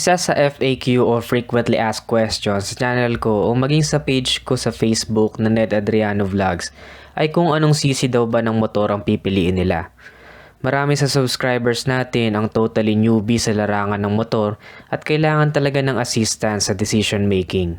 Isa sa FAQ o Frequently Asked Questions sa channel ko o maging sa page ko sa Facebook na Ned Adriano Vlogs ay kung anong sisi daw ba ng motor ang pipiliin nila. Marami sa subscribers natin ang totally newbie sa larangan ng motor at kailangan talaga ng assistance sa decision making.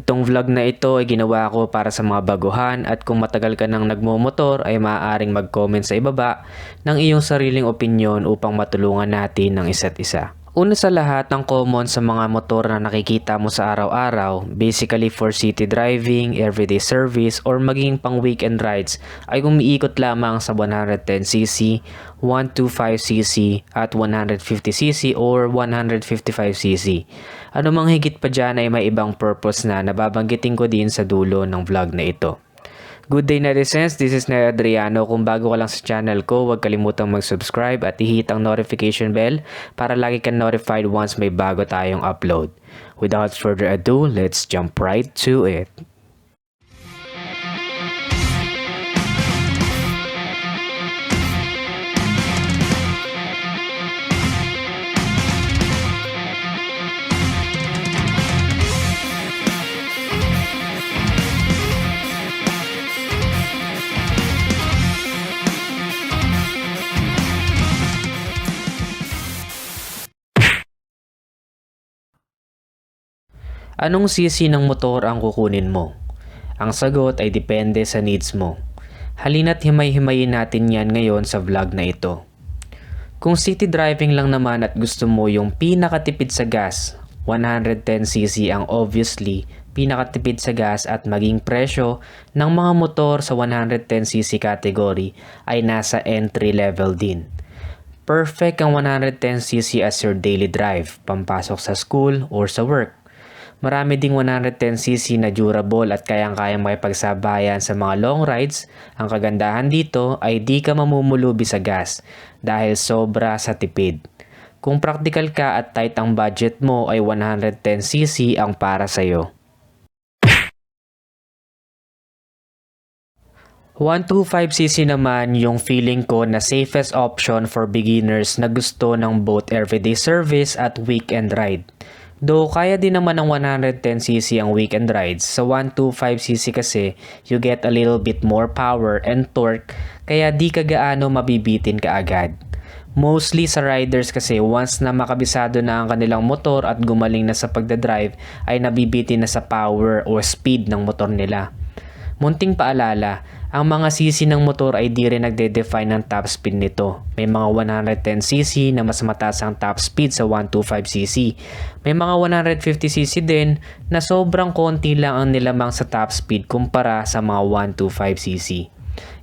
Itong vlog na ito ay ginawa ko para sa mga baguhan at kung matagal ka nang nagmumotor ay maaaring mag-comment sa ibaba ng iyong sariling opinion upang matulungan natin ng isa't isa. Una sa lahat ng common sa mga motor na nakikita mo sa araw-araw, basically for city driving, everyday service, or maging pang weekend rides, ay umiikot lamang sa 110cc, 125cc, at 150cc or 155cc. Ano mang higit pa dyan ay may ibang purpose na nababanggitin ko din sa dulo ng vlog na ito. Good day netizens, this is Ned Adriano. Kung bago ka lang sa channel ko, huwag kalimutang mag-subscribe at i-hit ang notification bell para lagi kang notified once may bago tayong upload. Without further ado, let's jump right to it. Anong sisi ng motor ang kukunin mo? Ang sagot ay depende sa needs mo. Halina't himay-himayin natin yan ngayon sa vlog na ito. Kung city driving lang naman at gusto mo yung pinakatipid sa gas, 110cc ang obviously pinakatipid sa gas at maging presyo ng mga motor sa 110cc category ay nasa entry level din. Perfect ang 110cc as your daily drive, pampasok sa school or sa work. Marami ding 110cc na durable at kayang-kayang makipagsabayan sa mga long rides. Ang kagandahan dito ay di ka mamumulubi sa gas dahil sobra sa tipid. Kung practical ka at tight ang budget mo ay 110cc ang para sa'yo. 125cc naman yung feeling ko na safest option for beginners na gusto ng both everyday service at weekend ride. Though kaya din naman ng 110cc ang weekend rides, sa 125cc kasi you get a little bit more power and torque kaya di ka gaano mabibitin ka agad. Mostly sa riders kasi once na makabisado na ang kanilang motor at gumaling na sa pagdadrive ay nabibitin na sa power or speed ng motor nila. Munting paalala, ang mga cc ng motor ay di rin nagde-define ng top speed nito. May mga 110cc na mas mataas ang top speed sa 125cc. May mga 150cc din na sobrang konti lang ang nilamang sa top speed kumpara sa mga 125cc.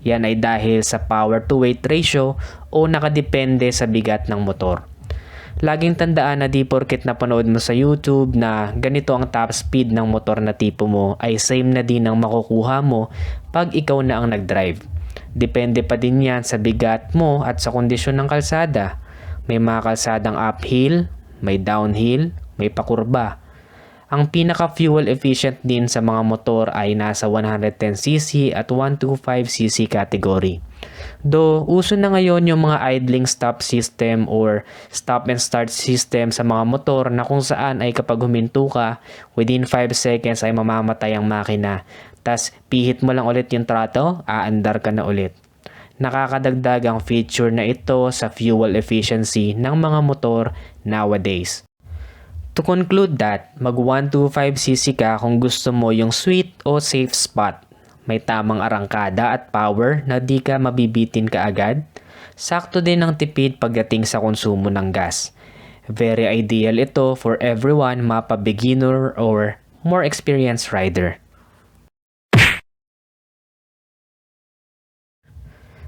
Yan ay dahil sa power to weight ratio o nakadepende sa bigat ng motor. Laging tandaan na di porket napanood mo sa YouTube na ganito ang top speed ng motor na tipo mo ay same na din ang makukuha mo pag ikaw na ang nag-drive. Depende pa din yan sa bigat mo at sa kondisyon ng kalsada. May mga kalsadang uphill, may downhill, may pakurba. Ang pinaka-fuel efficient din sa mga motor ay nasa 110cc at 125cc category. Do uso na ngayon yung mga idling stop system or stop and start system sa mga motor na kung saan ay kapag huminto ka, within 5 seconds ay mamamatay ang makina. Tas pihit mo lang ulit yung trato, aandar ka na ulit. Nakakadagdag ang feature na ito sa fuel efficiency ng mga motor nowadays. To conclude that, mag 125cc ka kung gusto mo yung sweet o safe spot may tamang arangkada at power na di ka mabibitin kaagad. Sakto din ang tipid pagdating sa konsumo ng gas. Very ideal ito for everyone mapa beginner or more experienced rider.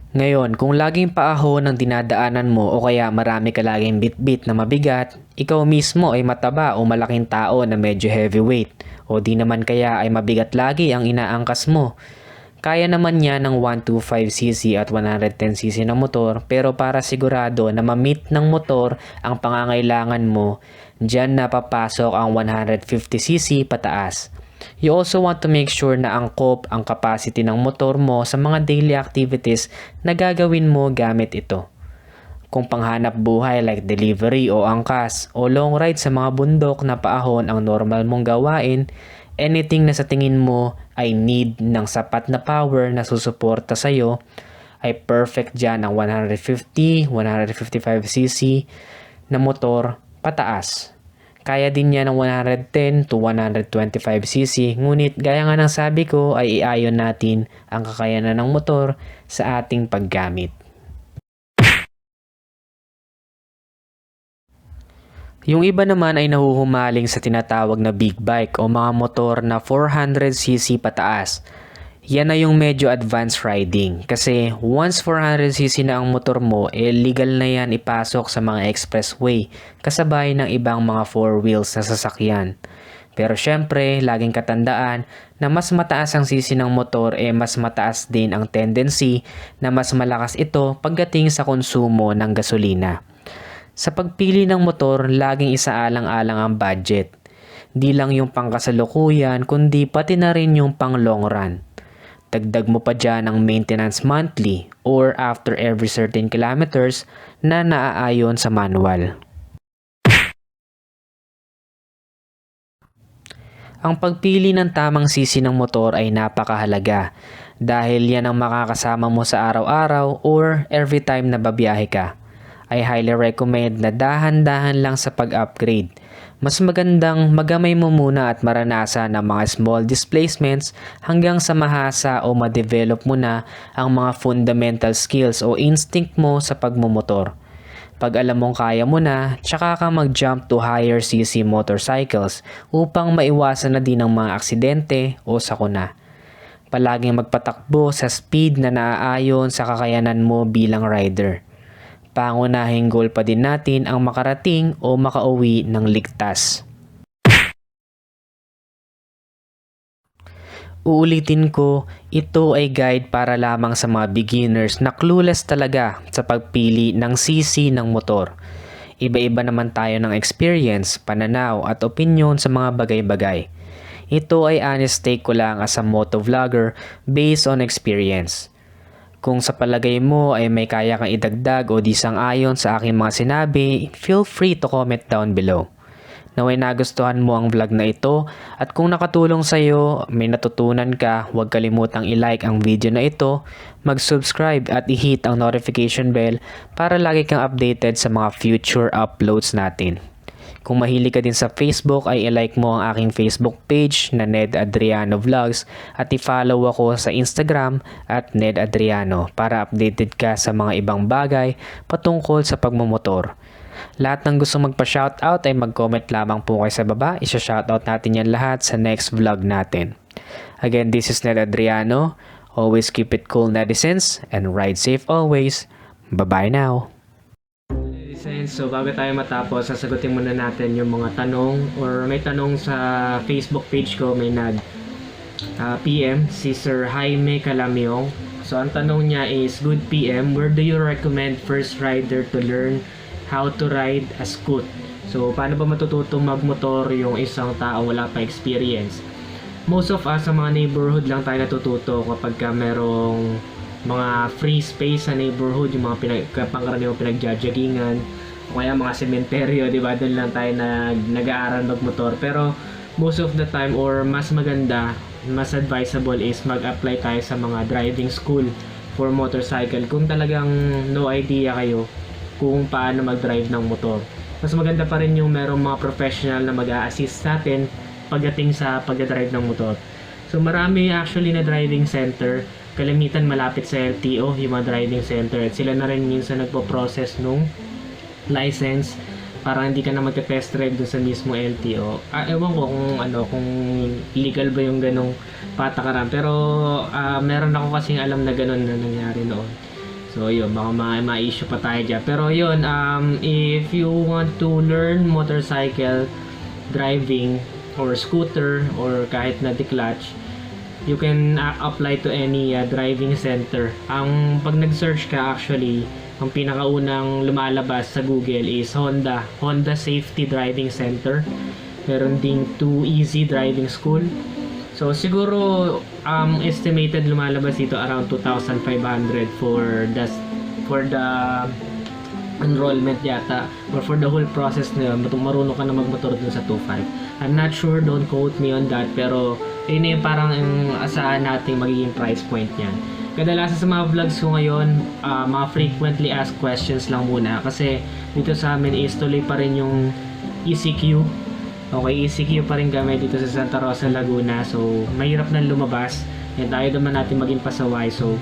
Ngayon, kung laging paaho ng dinadaanan mo o kaya marami ka laging bit-bit na mabigat, ikaw mismo ay mataba o malaking tao na medyo heavyweight o di naman kaya ay mabigat lagi ang inaangkas mo. Kaya naman niya ng 125cc at 110cc na motor pero para sigurado na ma-meet ng motor ang pangangailangan mo, dyan na papasok ang 150cc pataas. You also want to make sure na angkop ang capacity ng motor mo sa mga daily activities na gagawin mo gamit ito. Kung panghanap buhay like delivery o angkas o long ride sa mga bundok na paahon ang normal mong gawain, anything na sa tingin mo ay need ng sapat na power na susuporta sa'yo, ay perfect dyan ang 150, 155cc na motor pataas. Kaya din yan ng 110 to 125cc, ngunit gaya nga ng sabi ko ay iayon natin ang kakayanan ng motor sa ating paggamit. Yung iba naman ay nahuhumaling sa tinatawag na big bike o mga motor na 400cc pataas. Yan na yung medyo advanced riding kasi once 400cc na ang motor mo, eh legal na yan ipasok sa mga expressway kasabay ng ibang mga four wheels na sasakyan. Pero syempre, laging katandaan na mas mataas ang sisi ng motor eh mas mataas din ang tendency na mas malakas ito pagdating sa konsumo ng gasolina. Sa pagpili ng motor, laging isaalang-alang ang budget. Di lang yung pangkasalukuyan, kundi pati na rin yung pang long run. Dagdag mo pa dyan ang maintenance monthly or after every certain kilometers na naaayon sa manual. Ang pagpili ng tamang sisi ng motor ay napakahalaga dahil yan ang makakasama mo sa araw-araw or every time na babiyahe ka. I highly recommend na dahan-dahan lang sa pag-upgrade. Mas magandang magamay mo muna at maranasan ang mga small displacements hanggang sa mahasa o ma-develop mo na ang mga fundamental skills o instinct mo sa pagmumotor. Pag alam mong kaya mo na, tsaka ka mag-jump to higher cc motorcycles upang maiwasan na din ang mga aksidente o sakuna. Palaging magpatakbo sa speed na naaayon sa kakayanan mo bilang rider. Pangunahing goal pa din natin ang makarating o makauwi ng ligtas. Uulitin ko, ito ay guide para lamang sa mga beginners na clueless talaga sa pagpili ng CC ng motor. Iba-iba naman tayo ng experience, pananaw at opinion sa mga bagay-bagay. Ito ay honest take ko lang as a motovlogger based on experience. Kung sa palagay mo ay may kaya kang idagdag o di sang-ayon sa aking mga sinabi, feel free to comment down below. Naway nagustuhan mo ang vlog na ito at kung nakatulong sa iyo, may natutunan ka, huwag kalimutang i-like ang video na ito, mag-subscribe at i-hit ang notification bell para lagi kang updated sa mga future uploads natin. Kung mahilig ka din sa Facebook ay i-like mo ang aking Facebook page na Ned Adriano Vlogs at i-follow ako sa Instagram at Ned Adriano para updated ka sa mga ibang bagay patungkol sa pagmumotor. Lahat ng gusto magpa-shoutout ay mag-comment lamang po kayo sa baba. Isa-shoutout natin yan lahat sa next vlog natin. Again, this is Ned Adriano. Always keep it cool, netizens, and ride safe always. Bye-bye now. So bago tayo matapos, sasagutin muna natin yung mga tanong or may tanong sa Facebook page ko, may nag uh, PM, si Sir Jaime Calamiong. So ang tanong niya is, Good PM, where do you recommend first rider to learn how to ride a scoot? So paano ba matututong magmotor yung isang tao wala pa experience? Most of us sa mga neighborhood lang tayo natututo kapag ka merong mga free space sa neighborhood, yung mga pinag, pangkaraniwang pinagjajagingan, o kaya mga sementeryo, di ba? Doon lang tayo nag, nag-aaral magmotor. Pero most of the time or mas maganda, mas advisable is mag-apply tayo sa mga driving school for motorcycle kung talagang no idea kayo kung paano mag-drive ng motor. Mas maganda pa rin yung merong mga professional na mag-a-assist sa atin pagdating sa pag-drive ng motor. So marami actually na driving center, kalimitan malapit sa LTO, yung mga driving center. At sila na rin minsan nagpo-process nung license para hindi ka na magka-test drive dun sa mismo LTO. Ah, ewan ko kung ano, kung legal ba yung ganong patakaran. Pero ah, meron ako kasing alam na ganon na nangyari noon. So yun, baka ma- ma-issue pa tayo dyan. Pero yun, um, if you want to learn motorcycle driving or scooter or kahit na clutch you can uh, apply to any uh, driving center. Ang pag nag-search ka actually, ang pinakaunang lumalabas sa Google is Honda, Honda Safety Driving Center. Meron ding 2 Easy Driving School. So siguro um estimated lumalabas dito around 2,500 for the for the enrollment yata or for the whole process na yun, marunong ka na magmotor dun sa 2.5. I'm not sure, don't quote me on that, pero yun yung parang ang asahan nating magiging price point niyan. Kadalasan sa mga vlogs ko ngayon, ah, mga frequently asked questions lang muna kasi dito sa amin is tuloy pa rin yung ECQ. Okay, ECQ pa rin kami dito sa Santa Rosa, Laguna. So, mahirap na lumabas. And tayo naman natin maging pasaway. So,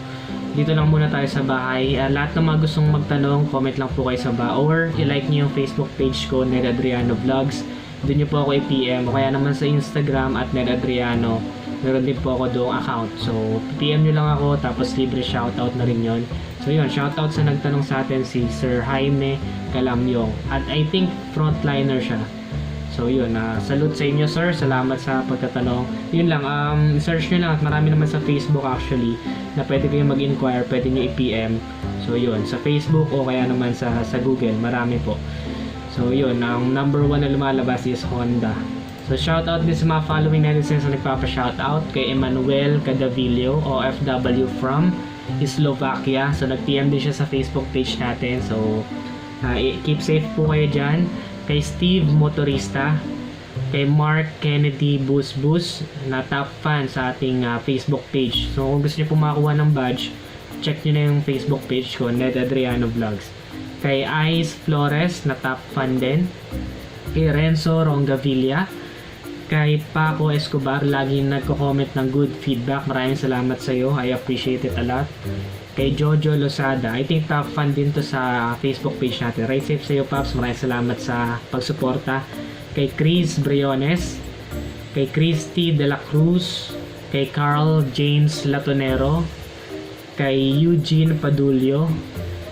dito lang muna tayo sa bahay. Ah, lahat ng mga gustong magtanong, comment lang po kayo sa ba. Or, i-like niyo yung Facebook page ko, Ned Adriano Vlogs. Doon niyo po ako i-PM. O kaya naman sa Instagram at Ned Adriano. Meron din po ako doong account. So, PM nyo lang ako, tapos libre shoutout na rin yon. So, yun, shoutout sa nagtanong sa atin si Sir Jaime Calamyong. At I think frontliner siya. So yun, na salute sa inyo sir. Salamat sa pagtatanong. Yun lang, um, search nyo lang at marami naman sa Facebook actually na pwede kayong mag-inquire, pwede nyo i-PM. So yun, sa Facebook o kaya naman sa, sa Google, marami po. So yun, ang number one na lumalabas is Honda. So shoutout din sa mga following netizens na nagpapa-shoutout kay Emmanuel Cadavillo, OFW from Slovakia. So nag-PM din siya sa Facebook page natin. So uh, keep safe po kayo dyan. Kay Steve Motorista, kay Mark Kennedy Busbus na top fan sa ating uh, Facebook page. So kung gusto niyo po makakuha ng badge, check niyo na yung Facebook page ko, Ned Adriano Vlogs. Kay Ice Flores na top fan din. Kay Renzo Rongavilla. Kay Paco Escobar, lagi nagko-comment ng good feedback. Maraming salamat sa iyo. I appreciate it a lot. Kay Jojo Losada, I think top fan din to sa Facebook page natin. Ride safe sa iyo, Paps. Maraming salamat sa pagsuporta. Kay Chris Briones, kay Christy De La Cruz, kay Carl James Latonero, kay Eugene Padulio,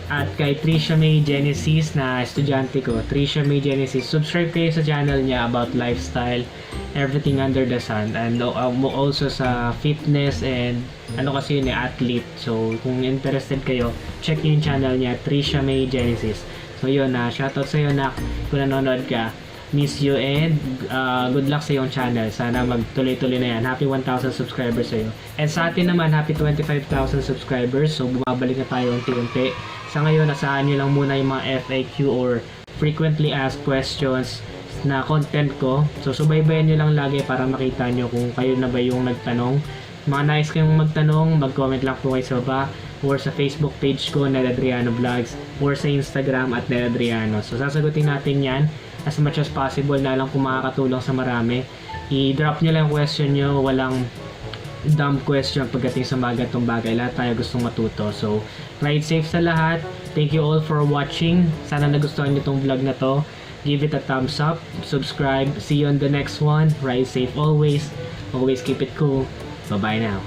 at kay Trisha May Genesis na estudyante ko. Trisha May Genesis. Subscribe kayo sa channel niya about lifestyle, everything under the sun. And mo- also sa fitness and ano kasi yun eh, athlete. So, kung interested kayo, check yung channel niya, Trisha May Genesis. So, yun na. shoutout sa iyo na kung nanonood ka. Miss you and uh, good luck sa iyong channel. Sana magtuloy-tuloy na yan. Happy 1,000 subscribers sa iyo. And sa atin naman, happy 25,000 subscribers. So, bumabalik na tayo unti-unti. Sa ngayon, asahan nyo lang muna yung mga FAQ or frequently asked questions na content ko. So, subaybayan nyo lang lagi para makita nyo kung kayo na ba yung nagtanong. Mga nice kayong magtanong, mag-comment lang po kayo sa baba or sa Facebook page ko, Ned Adriano Vlogs or sa Instagram at Ned Adriano. So, sasagutin natin yan as much as possible na lang kung makakatulong sa marami. I-drop nyo lang question nyo, walang dumb question pagdating sa mga ganitong bagay. Lahat tayo gustong matuto. So, ride safe sa lahat. Thank you all for watching. Sana nagustuhan nyo tong vlog na to. Give it a thumbs up. Subscribe. See you on the next one. Ride safe always. Always keep it cool. Bye-bye now.